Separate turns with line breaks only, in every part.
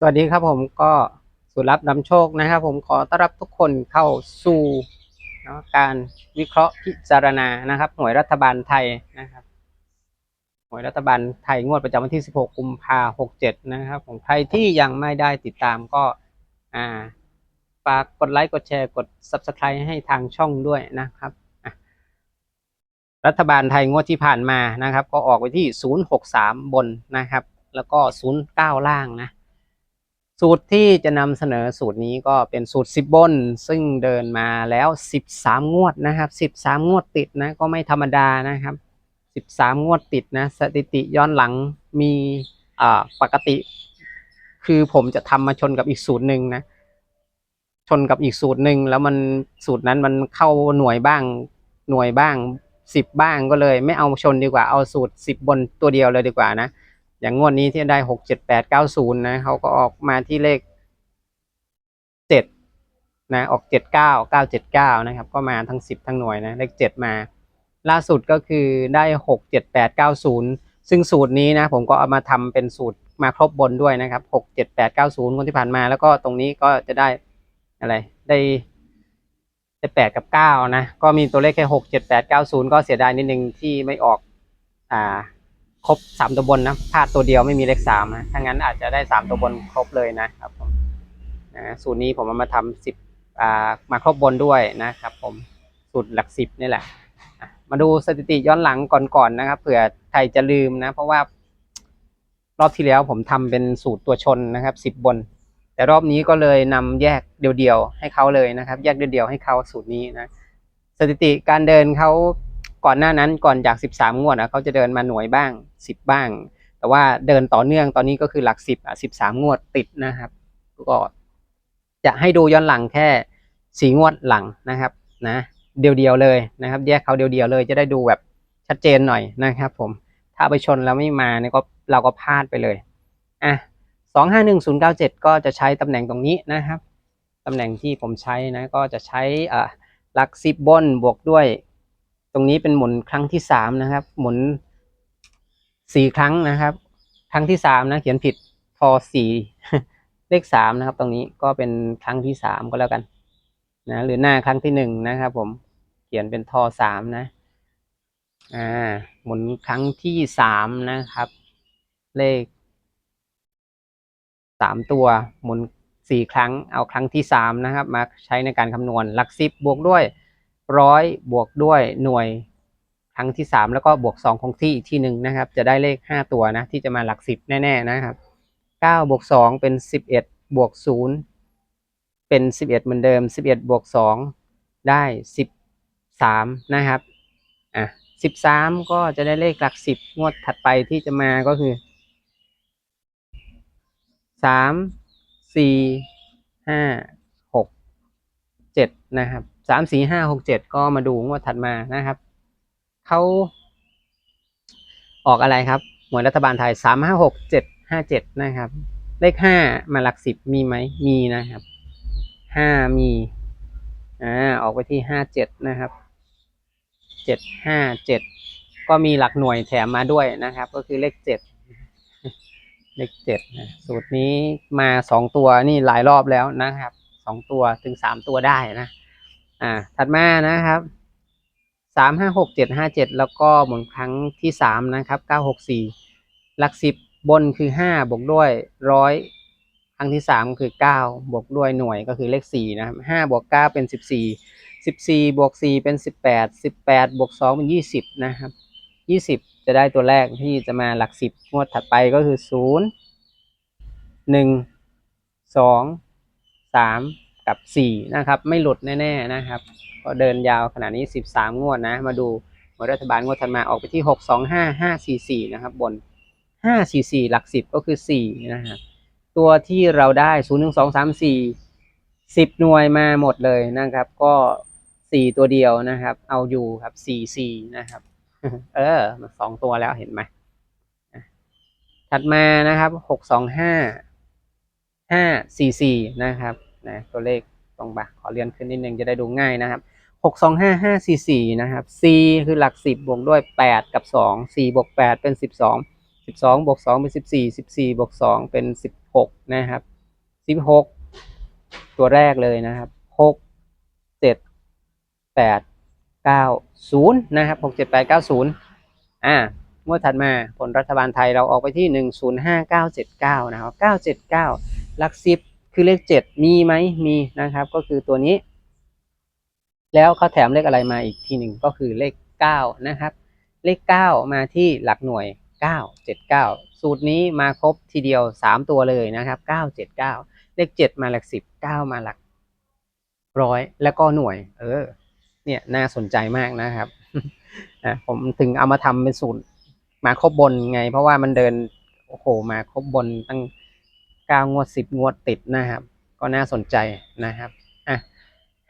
สวัสดีครับผมก็สุรับนำโชคนะครับ ผมขอต้อนรับทุกคนเข้าสู่นะการวิเคราะห์พิจารณานะครับหน่วยรัฐบาลไทยนะครับหน่วยรัฐบาลไทยงวดประจำวันที่ 16 กุมภาพันธ์67 นะครับของใครที่ยังไม่ได้ติดตามก็อ่าฝากกดไลค์กดแชร์กด Subscribe ให้ทางช่องด้วยนะครับรัฐบาลไทยงวดที่ผ่านมานะครับ ก็ออกไปที่ 063 บนนะครับ แล้วก็ 09 ล่างนะ สูตรที่จะนำเสนอสูตรนี้ก็เป็นสูตร 10 บน ซึ่งเดินมาแล้ว 13 งวดนะครับ 13 งวดติดนะก็ไม่ธรรมดานะครับ 13 งวดติดนะสถิติย้อนหลังมีอ่าปกติ คือผมจะทำมาชนกับอีกสูตรหนึ่งนะชนกับอีกสูตรหนึ่งแล้วมันสูตรนั้นมันเข้าหน่วยบ้างหน่วยบ้างสิบบ้างก็เลย ไม่เอาชนดีกว่าเอาสูตรสิบบนตัวเดียวเลยดีกว่านะ อย่างงวดนี้ที่ได้หกเจ็ดแปดเก้าศูนย์นะเขาก็ออกมาที่เลขเจ็ดนะออกเจ็ดเก้าเก้าเจ็ดเก้านะครับ ก็มาทั้งสิบทั้งหน่วยนะเลขเจ็ดมา ล่าสุดก็คือได้หกเจ็ดแปดเก้าศูนย์ซึ่งสูตรนี้นะผมก็เอามาทำเป็นสูตรมาครบบนด้วยนะครับหกเจ็ดแปดเก้าศูนย์คนที่ผ่านมา แล้วก็ตรงนี้ก็จะได้อะไรได้ได้แปดกับเก้านะ ก็มีตัวเลขแค่หกเจ็ดแปดเก้าศูนย์ก็เสียดายนิดนึงที่ไม่ออกอ่า ครบสามตัวบนนะพลาดตัวเดียวไม่มีเลขสามนะถ้างั้นอาจจะได้สามตัวบนครบเลยนะครับผมนะสูตรนี้ผมเอามาทำสิบอ่ามาครบบนด้วยนะครับ ผมสูตรหลักสิบนี่แหละมาดูสถิติย้อนหลังก่อนๆนะครับเผื่อใครจะลืมนะ เพราะว่ารอบที่แล้วผมทำเป็นสูตรตัวชนนะครับสิบบน แต่รอบนี้ก็เลยนำแยกเดียวๆให้เขาเลยนะครับ แยกเดียวๆให้เขาสูตรนี้นะ สถิติการเดินเขา ก่อนหน้านั้นก่อนจาก 13 งวดนะเขาจะเดินมาหน่วยบ้าง 10 บ้าง แต่ว่าเดินต่อเนื่องตอนนี้ก็คือหลัก 10อะ13 งวดติดนะครับ ก็จะให้ดูย้อนหลังแค่ 4 งวดหลังนะครับนะเดียวๆเลยนะครับ แยกเขาเดียวๆเลยจะได้ดูแบบชัดเจนหน่อยนะครับ ผมถ้าไปชนแล้วไม่มาเนี่ยก็เราก็พลาดไปเลยอะ251097 ก็จะใช้ตำแหน่งตรงนี้นะครับตำแหน่งที่ผมใช้นะก็จะใช้อ่าหลักสิบบนบวกด้วย รงนี้เป็นหมุนครั้งที่สามนะครับ หมุนสี่ครั้งนะครับ ครั้งที่สามนะ เขียนผิดทอสี่เลขสามนะครับ ตรงนี้ก็เป็นครั้งที่สามก็แล้วกัน นะ หรือหน้าครั้งที่หนึ่งนะครับ ผมเขียนเป็นทอสามนะ อ่า หมุนครั้งที่สามนะครับ เลขสามตัวหมุนสี่ครั้ง เอาครั้งที่สามนะครับ มาใช้ในการคำนวณหลักสิบบวกด้วย ร้อยบวกด้วยหน่วยครั้งที่สามแล้วก็บวกสองคงที่อีกที่หนึ่งนะครับ จะได้เลขห้าตัวนะที่จะมาหลักสิบแน่ๆนะครับเก้าบวกสองเป็นสิบเอ็ดบวกศูนย์เป็นสิบเอ็ดเหมือนเดิมสิบเอ็ดบวกสองได้สิบสามนะครับอะสิบสามก็จะได้เลขหลักสิบงวดถัดไปที่จะมาก็คือสามสี่ห้าหกเจ็ดนะครับ สามสี่ห้าหกเจ็ดก็มาดูงวดถัดมานะครับเขาออกอะไรครับหน่วยรัฐบาลไทยสามห้าหกเจ็ดห้าเจ็ดนะครับ เลขห้ามาหลักสิบมีไหมมีนะครับห้ามีอ่าออกไปที่ห้าเจ็ดนะครับเจ็ดห้าเจ็ดก็มีหลักหน่วยแถมมาด้วยนะครับ ก็คือเลขเจ็ดเลขเจ็ดนะสูตรนี้มาสองตัวนี่หลายรอบแล้วนะครับสองตัวถึงสามตัวได้นะ อ่า ถัดมานะครับสามห้าหกเจ็ดห้าเจ็ดแล้วก็หมุนครั้งที่สามนะครับเก้าหกสี่หลักสิบบนคือห้าบวกด้วยร้อยครั้งที่สามคือเก้าบวกด้วยหน่วยก็คือเลขสี่นะครับห้าบวกเก้าเป็นสิบสี่สิบสี่บวกสี่เป็นสิบแปดสิบแปดบวกสองเป็นยี่สิบนะครับยี่สิบจะได้ตัวแรกที่จะมาหลักสิบงวดถัดไปก็คือศูนย์หนึ่งสองสาม กับสี่นะครับ ไม่หลุดแน่ๆนะครับ ก็เดินยาวขนาดนี้สิบสามงวดนะ มาดูหมวดรัฐบาลงวดถัดมาออกไปที่หกสองห้าห้าสี่สี่นะครับ บนห้าสี่สี่หลักสิบก็คือสี่นะครับ ตัวที่เราได้ศูนย์หนึ่งสองสามสี่สิบหน่วยมาหมดเลยนะครับ ก็สี่ตัวเดียวนะครับ เอาอยู่ครับสี่สี่นะครับ เออมาสองตัวแล้วเห็นไหมถัดมานะครับหกสองห้าห้าสี่สี่นะครับ นะตัวเลขตรงปะขอเลื่อนขึ้นนิดนึงจะได้ดูง่ายนะครับหกสองห้าห้าสี่สี่นะครับ c คือหลักสิบบวกด้วยแปดกับสองสี่บวกแปดเป็นสิบสองสิบสองบวกสองเป็นสิบสี่สิบสี่บวกสองเป็นสิบหกนะครับสิบหกตัวแรกเลยนะครับหกเจ็ดแปดเก้าศูนย์นะครับหกเจ็ดแปดเก้าศูนย์อ่างวดถัดมาผลรัฐบาลไทยเราออกไปที่หนึ่งศูนย์ห้าเก้าเจ็ดเก้านะครับเก้าเจ็ดเก้าหลักสิบ คือเลขเจ็ดมีไหมมีนะครับ ก็คือตัวนี้ แล้วเขาแถมเลขอะไรมาอีกทีหนึ่งก็คือเลขเก้านะครับ เลขเก้ามาที่หลักหน่วยเก้าเจ็ดเก้าสูตรนี้มาครบทีเดียวสามตัวเลยนะครับเก้าเจ็ดเก้าเลขเจ็ดมาหลักสิบเก้ามาหลักร้อยแล้วก็หน่วย เออ เนี่ยน่าสนใจมากนะครับอะผมถึงเอามาทำเป็นสูตรมาครบบนไง เพราะว่ามันเดินโอ้โหมาครบบนตั้ง เก้างวดสิบงวดติดนะครับ ก็น่าสนใจนะครับอะ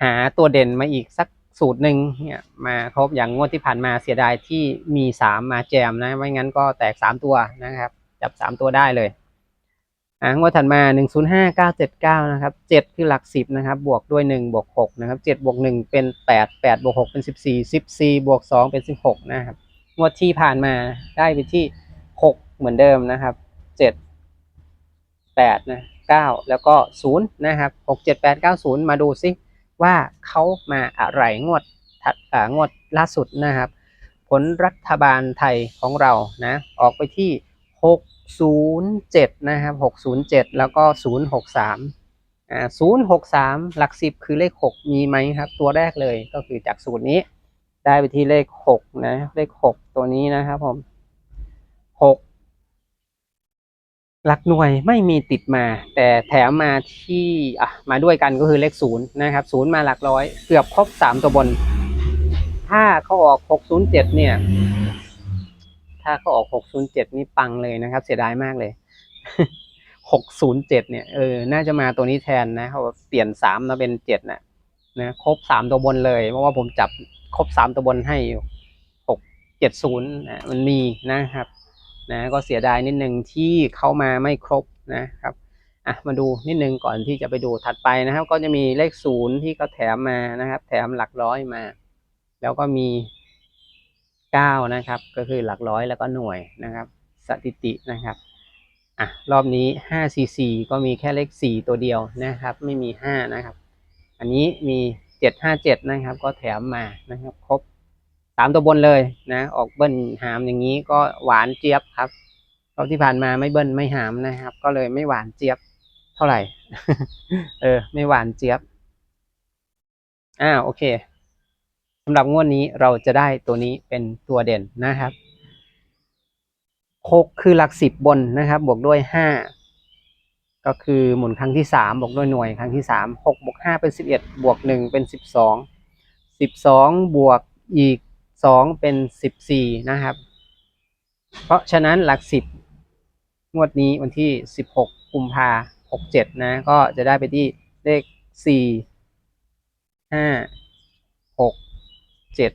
หาตัวเด่นมาอีกสักสูตรหนึ่งเนี่ยมาครบอย่างงวดที่ผ่านมาเสียดายที่มีสามมาแจมนะไม่งั้นก็แตกสามตัวนะครับ จับสามตัวได้เลยอะงวดถัดมาหนึ่งศูนย์ห้าเก้าเจ็ดเก้านะครับเจ็ดคือหลักสิบนะครับ บวกด้วยหนึ่งบวกหกนะครับเจ็ดบวกหนึ่งเป็นแปดแปดบวกหกเป็นสิบสี่สิบสี่บวกสองเป็นสิบหกนะครับงวดที่ผ่านมาได้ไปที่หกเหมือนเดิมนะครับเจ็ด แปดนะเก้าแล้วก็ศูนย์นะครับหกเจ็ดแปดเก้าศูนย์มาดูซิว่าเขามาอะไรงวดถัดอ่างวดล่าสุดนะครับ ผลรัฐบาลไทยของเรานะออกไปที่หกศูนย์เจ็ดนะครับหกศูนย์เจ็ดแล้วก็ศูนย์หกสามอ่าศูนย์หกสามหลักสิบคือเลขหกมีไหมครับ ตัวแรกเลยก็คือจากสูตรนี้ได้ไปที่เลขหกนะ เลขหกตัวนี้นะครับผมหก หลักหน่วยไม่มีติดมา แต่แถมมาที่อะมาด้วยกันก็คือเลขศูนย์นะครับศูนย์มาหลักร้อย เกือบครบสามตัวบน ถ้าเขาออกหกศูนย์เจ็ดเนี่ย ถ้าเขาออกหกศูนย์เจ็ดนี่ปังเลยนะครับ เสียดายมากเลยหกศูนย์เจ็ดเนี่ยเออน่าจะมาตัวนี้แทนนะเขาเปลี่ยนสามมาเป็นเจ็ดนะนะครบสามตัวบนเลยเพราะว่าผมจับครบสามตัวบนให้หกเจ็ดศูนย์มันมีนะครับ นะก็เสียดายนิดนึงที่เข้ามาไม่ครบนะครับอะมาดูนิดนึงก่อนที่จะไปดูถัดไปนะครับ ก็จะมีเลขศูนย์ที่เขาแถมมานะครับ แถมหลักร้อยมา แล้วก็มีเก้านะครับ ก็คือหลักร้อยแล้วก็หน่วยนะครับ สถิตินะครับอะรอบนี้ห้าซีสี่ก็มีแค่เลขสี่ตัวเดียวนะครับ ไม่มีห้านะครับ อันนี้มีเจ็ดห้าเจ็ดนะครับ ก็แถมมานะครับ ครบ สามตัวบนเลยนะออกเบิ้ลหามอย่างนี้ก็หวานเจี๊ยบครับรอบที่ผ่านมาไม่เบิ้ลไม่หามนะครับ ก็เลยไม่หวานเจี๊ยบเท่าไหร่ เออ ไม่หวานเจี๊ยบอ่าโอเคสำหรับงวดนี้เราจะได้ตัวนี้เป็นตัวเด่นนะครับหกคือหลักสิบบนนะครับ บวกด้วยห้าก็คือหมุนครั้งที่สามบวกด้วยหน่วยครั้งที่สามหกบวกห้าเป็นสิบเอ็ดบวกหนึ่งเป็นสิบสองสิบสองบวกอีก สองเป็นสิบสี่นะครับ เพราะฉะนั้นหลักสิบงวดนี้วันที่สิบหกกุมภาหกเจ็ดนะ ก็จะได้ไปที่เลขสี่ห้าหกเจ็ด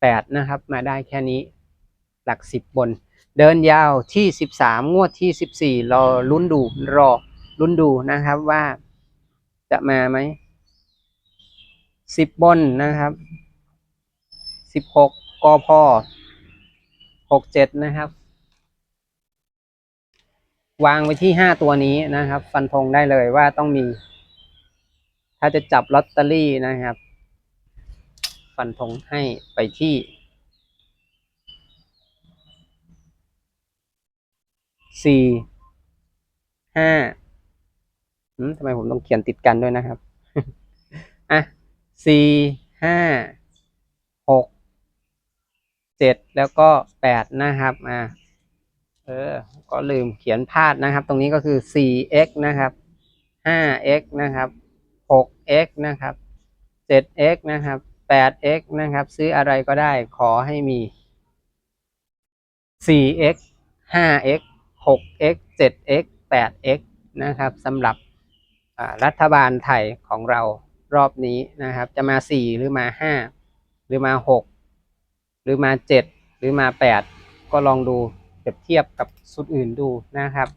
แปดนะครับ มาได้แค่นี้หลักสิบบน เดินยาวที่สิบสามงวดที่สิบสี่รอลุ้นดูรอลุ้นดูนะครับว่าจะมาไหมสิบบนนะครับ สิบหกกพหกเจ็ดนะครับ วางไว้ที่ห้าตัวนี้นะครับ ฟันธงได้เลยว่าต้องมี ถ้าจะจับลอตเตอรี่นะครับ ฟันธงให้ไปที่สี่ห้าอืมทำไมผมต้องเขียนติดกันด้วยนะครับ อะสี่ห้าหก เจ็ดแล้วก็แปดนะครับอ่าเออ ก็ลืมเขียนพลาดนะครับ ตรงนี้ก็คือ 4x นะครับ 5x นะครับ 6x นะครับ 7x นะครับ 8x นะครับ ซื้ออะไรก็ได้ขอให้มี 4x 5x 6x 7x 8x นะครับสำหรับรัฐบาลไทยของเรารอบนี้นะครับ จะมา 4 หรือมา 5 หรือมา 6 หรือมา 7 หรือมา 8 ก็ลองดูเปรียบเทียบกับสุดอื่นดูนะครับ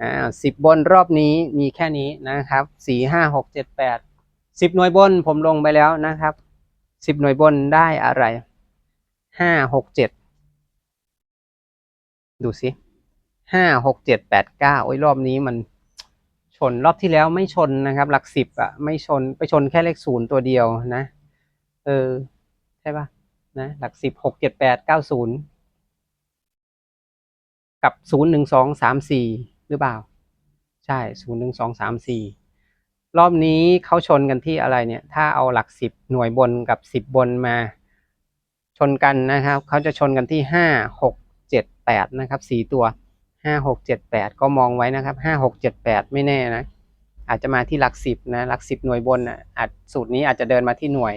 อ่าสิบบนรอบนี้มีแค่นี้นะครับสี่ห้าหกเจ็ดแปดสิบหน่วยบนผมลงไปแล้วนะครับสิบหน่วยบนได้อะไรห้าหกเจ็ดดูสิห้าหกเจ็ดแปดเก้าโอ้ยรอบนี้มันชนรอบที่แล้วไม่ชนนะครับ หลักสิบอะไม่ชนไปชนแค่เลขศูนย์ตัวเดียวนะ เออ ใช่ปะ นะหลักสิบหกเจ็ดแปดเก้าศูนย์กับศูนย์หนึ่งสองสามสี่หรือเปล่า ใช่ศูนย์หนึ่งสองสามสี่รอบนี้เขาชนกันที่อะไรเนี่ย ถ้าเอาหลักสิบหน่วยบนกับสิบบนมาชนกันนะครับเขาจะชนกันที่ห้าหกเจ็ดแปดนะครับสี่ตัวห้าหกเจ็ดแปดก็มองไว้นะครับห้าหกเจ็ดแปดไม่แน่นะอาจจะมาที่หลักสิบนะหลักสิบหน่วยบนอะอาจสูตรนี้อาจจะเดินมาที่หน่วย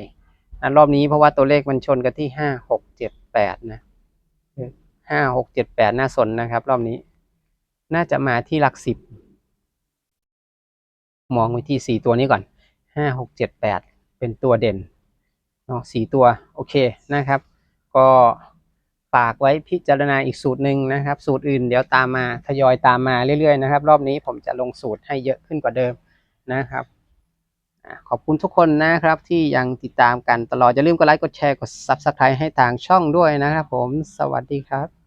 นะรอบนี้เพราะว่าตัวเลขมันชนกันที่ห้าหกเจ็ดแปดนะห้าหกเจ็ดแปดน่าสนนะครับ รอบนี้ น่าจะมาที่หลักสิบมองไว้ที่สี่ตัวนี้ก่อนห้าหกเจ็ดแปดเป็นตัวเด่นเนาะสี่ตัวโอเคนะครับ ก็ฝากไว้พิจารณาอีกสูตรหนึ่งนะครับ สูตรอื่นเดี๋ยวตามมาทยอยตามมาเรื่อยๆนะครับ รอบนี้ผมจะลงสูตรให้เยอะขึ้นกว่าเดิมนะครับ ขอบคุณทุกคนนะครับที่ยังติดตามกันตลอดอย่าลืมกดไลค์กดแชร์กด Subscribe ให้ทางช่องด้วยนะครับผมสวัสดีครับ